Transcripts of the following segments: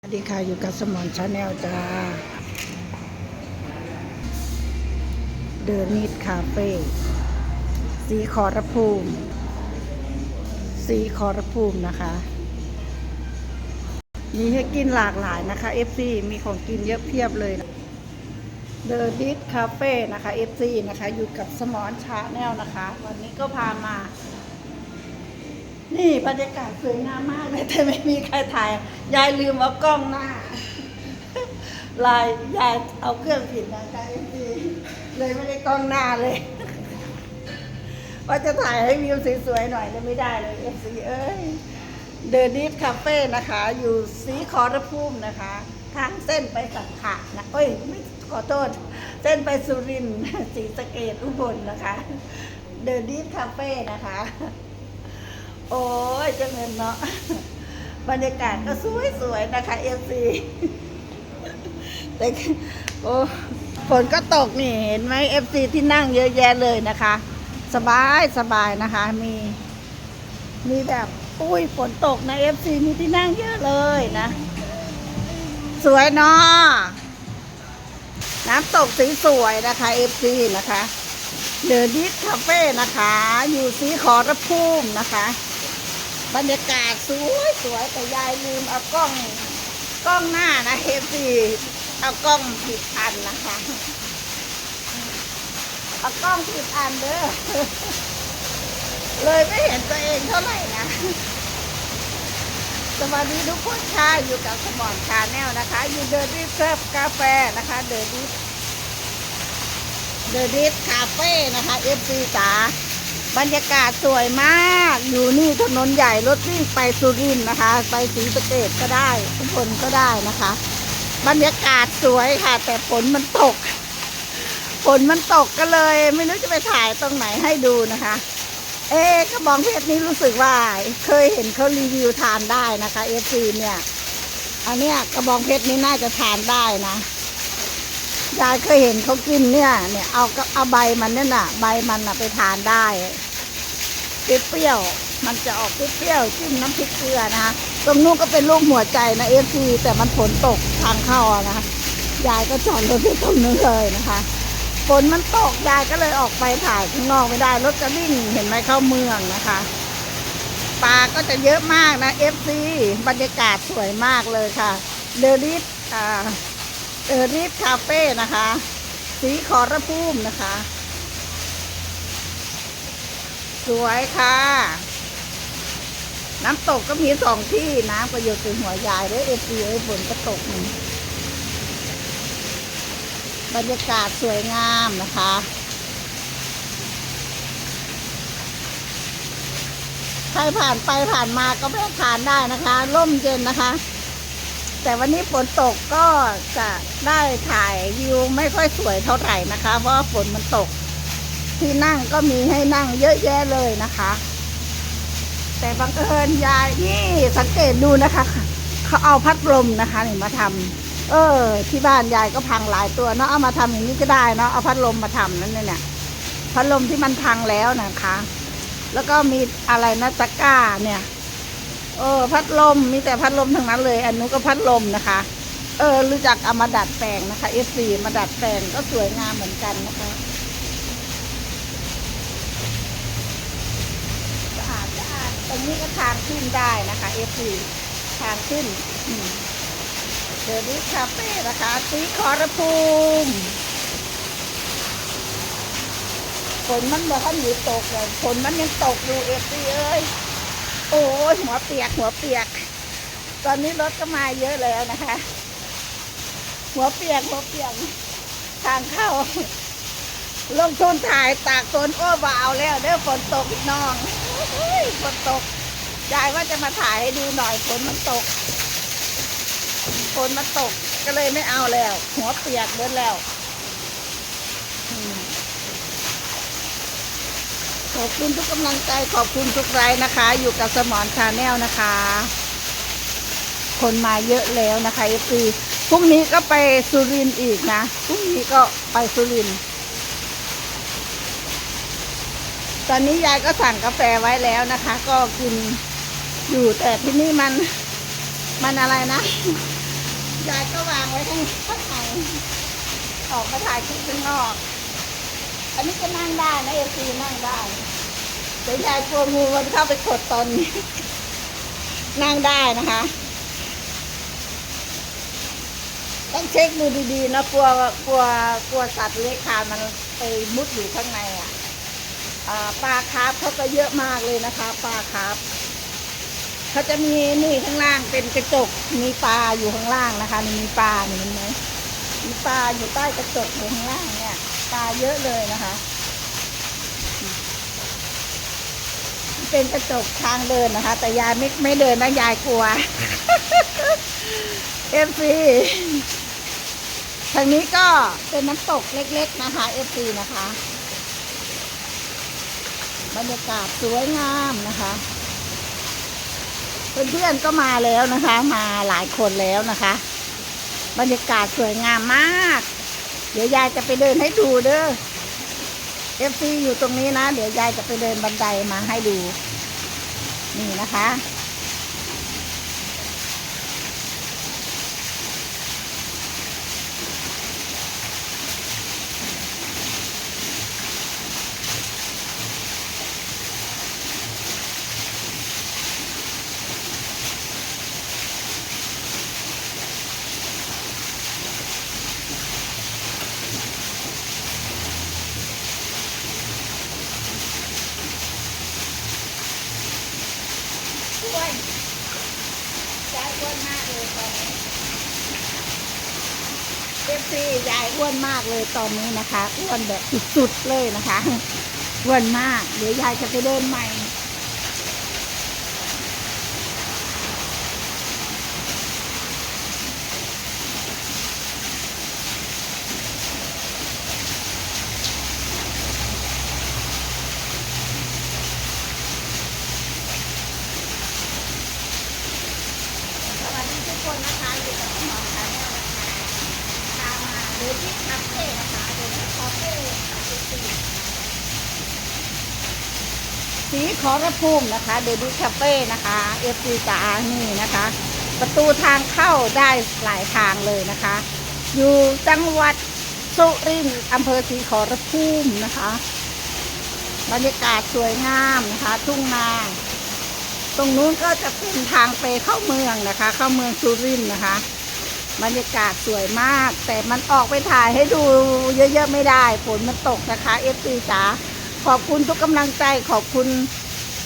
สวัสดีค่ะ อยู่กับสมอนชาแนลจ้า เดอนิดคาเฟ่สีขอรภูมิ สีขอรภูมินะคะ มีให้กินหลากหลายนะคะ FC มีของกินเยอะเพียบเลยเดอนิดคาเฟ่นะคะ FC นะคะ อยู่กับสมอนชาแนลนะคะ วันนี้ก็พามา นี่บรรยากาศสวยงามมากเลยแต่ไม่มีใครถ่าย ยายลืมเอากล้องหน้า ลายยายเอาเครื่องผิดนะคะเอซีเลยไม่ได้กล้องหน้าเลย ว่าจะถ่ายให้วิวสวยๆหน่อยแต่ไม่ได้เลยเอฟซีเอ้ยเดอะดิฟคาเฟ่นะคะ อยู่สีขอรภูมินะคะ ทางเส้นไปสังขะนะเอ้ยไม่ขอโทษ เส้นไปสุรินทร์ศรีสะเกดอุบลนะคะ เดอะดิฟคาเฟ่นะคะ โอ้ยเจังเงินเนาะบรรยากาศก็สวยๆนะคะเอฟซีแต่โอ้ฝนก็ตกนี่เห็นไหมเอฟซีที่นั่งเยอะแยะเลยนะคะ สบายสบายนะคะ มี มีแบบอุ้ยฝนตกนะเอฟซีมีที่นั่งเยอะเลยนะ สวยเนาะน้ำตกสีสวยนะคะเอฟซีนะคะเดอะดิสคาเฟ่นะคะ อยู่สีขอรภูมินะคะ บรรยากาศสวยสวยแต่ยายลืมเอากล้องกล้องหน้านะเอฟซีเอากล้องผิดอันนะคะเอากล้องผิดอันเด้อเลยไม่เห็นตัวเองเท่าไหร่นะสวัสดีทุกคนค่ะอยู่กับสมอนชาแนลนะคะ อยู่เดอะดิฟเซิร์ฟกาแฟนะคะ เดอะดิฟเดอะดิฟคาเฟ่นะคะเอฟซีจ๋า บรรยากาศสวยมาก อยู่นี่ถนนใหญ่รถวิ่งไปสุรินทร์นะคะ ไปศรีสะเกดก็ได้ทุกคนก็ได้นะคะ บรรยากาศสวยค่ะ แต่ฝนมันตก ฝนมันตกก็เลย ไม่รู้จะไปถ่ายตรงไหนให้ดูนะคะ เอ๊ะกระบองเพชรนี้รู้สึกว่า เคยเห็นเขารีวิวทานได้นะคะเอฟซีเนี่ย อันเนี้ยกระบองเพชรนี้น่าจะทานได้นะ ยายเคยเห็นเขากินเนี่ยเนี่ยเอาก็เอาใบมันเนี่ยน่ะ ใบมันน่ะไปทานได้เปรี้ยวมันจะออกเปรี้ยวจิ้มน้ำพริกเกลือนะคะตรงนู้นก็เป็นลูกหัวใจนะเอฟซีแต่มันฝนตกทางเข้าอะนะคะยายก็จอดรถที่ตรงนู้นเลยนะคะฝนมันตกยายก็เลยออกไปถ่ายข้างนอกไม่ได้รถจะวิ่งเห็นไหมเข้าเมืองนะคะปลาก็จะเยอะมากนะเอฟซีบรรยากาศสวยมากเลยค่ะเดลิสอ่า เดลิสคาเฟ่นะคะ สีขอระพุ่มนะคะ สวยค่ะ น้ำตกก็มีสองที่น้ำก็อยู่ถึงหัวยายด้วยเอฟซีเอฝนก็ตกนี่บรรยากาศสวยงามนะคะใครผ่านไปผ่านมาก็แวะทานได้นะคะ ร่มเย็นนะคะ แต่วันนี้ฝนตกก็จะได้ถ่ายวิวไม่ค่อยสวยเท่าไหร่นะคะ เพราะฝนมันตก ที่นั่งก็มีให้นั่งเยอะแยะเลยนะคะ แต่บังเอิญยายนี่สังเกตดูนะคะ เขาเอาพัดลมนะคะนี่มาทำเออ ที่บ้านยายก็พังหลายตัวเนาะเอามาทำอย่างนี้ก็ได้เนาะเอาพัดลมมาทำนั่นเนี่ยพัดลมที่มันพังแล้วนะคะ แล้วก็มีอะไรนะตะกร้าเนี่ย เออ พัดลมมีแต่พัดลมทั้งนั้นเลย อันนู้นก็พัดลมนะคะ เออ รู้จักเอามาดัดแปลงนะคะเอซีมาดัดแปลงก็สวยงามเหมือนกันนะคะสะอาดสะอาดตรงนี้ก็ทางขึ้นได้นะคะเอซีทางขึ้นอืมเดลิคาเฟ่นะคะสีขอรภูมิฝนมันบอกว่าหนูตกเลยฝนมันยังตกอยู่เอฟซีเอ้ โอ้ยหัวเปียกหัวเปียก ตอนนี้รถก็มาเยอะแล้วนะคะ หัวเปียกหัวเปียกทางเข้า ลงทุนถ่ายตากฝนโอ้บ่าวแล้วเด้อฝนตกน้องฝนตกยายว่าจะมาถ่ายให้ดูหน่อยฝนมันตกฝนมันตกก็เลยไม่เอาแล้ว หัวเปียกเบิดแล้วอืม ขอบคุณทุกกำลังใจขอบคุณทุกไลน์นะคะ อยู่กับสมอนชาแนลนะคะ คนมาเยอะแล้วนะคะเอฟซีพรุ่งนี้ก็ไปสุรินทร์อีกนะพรุ่งนี้ก็ไปสุรินทร์ตอนนี้ยายก็สั่งกาแฟไว้แล้วนะคะ ก็กินอยู่แต่ที่นี่มันมันอะไรนะยายก็วางไว้ข้างข้างออกมาถ่ายคลิปข้างนอก อันนี้ก็นั่งได้นะเอซีนั่งได้แต่ยายกลัวงูมันเข้าไปขดตอนนี้ นั่งได้นะคะ ต้องเช็คดูดีๆนะกลัวกลัวกลัวสัตว์เลื้อยคลานมันไปมุดอยู่ข้างในอะอ่าปลาคาร์ฟเขาก็เยอะมากเลยนะคะ ปลาคาร์ฟเขาจะมีนี่ข้างล่างเป็นกระจกมีปลาอยู่ข้างล่างนะคะมีปลาเห็นไหมมีปลาอยู่ใต้กระจกอยู่ข้างล่างเนี่ย ปลาเยอะเลยนะคะ เป็นกระจกทางเดินนะคะ แต่ยายไม่ไม่เดินนะยายกลัวเอฟซีทางนี้ก็เป็นน้ำตกเล็ก ๆ นะคะเอฟซีนะคะ บรรยากาศสวยงามนะคะเพื่อนๆก็มาแล้วนะคะ มาหลายคนแล้วนะคะ บรรยากาศสวยงามมาก เดี๋ยวยายจะไปเดินให้ดูเด้อเอฟซีอยู่ตรงนี้นะ เดี๋ยวยายจะไปเดินบันไดมาให้ดู นี่นะคะ อ้วนยายอ้วนมากเลยตอนนี้ เอฟซียายอ้วนมากเลยตอนนี้นะคะอ้วนแบบสุดๆเลยนะคะอ้วนมาก เดี๋ยวยายจะไปเดินใหม่ สวัสดีทุกคนนะคะอยู่กับหมอชาแนลนะคะต เดินที่คาเฟ่นะคะเดินที่คาเฟ่ค่ะทุกทีสีขอระพุ่มนะคะ เดบิวคาเฟ่นะคะเอฟซีจานี่นะคะ ประตูทางเข้าได้หลายทางเลยนะคะ อยู่จังหวัดสุรินทร์อำเภอศรีขอรพุ่มนะคะ บรรยากาศสวยงามนะคะ ทุ่งนาตรงนู้นก็จะเป็นทางไปเข้าเมืองนะคะ เข้าเมืองสุรินทร์นะคะ บรรยากาศสวยมาก แต่มันออกไปถ่ายให้ดูเยอะๆไม่ได้ฝนมันตกนะคะเอฟซีจ๋าขอบคุณทุกกำลังใจขอบคุณ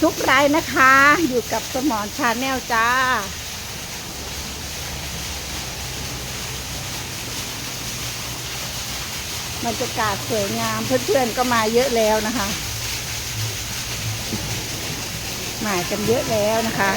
ทุกไลน์นะคะ อยู่กับสมอนชาแนลจ้าบรรยากาศสวยงามเพื่อนๆก็มาเยอะแล้วนะคะ มากันเยอะแล้วนะคะ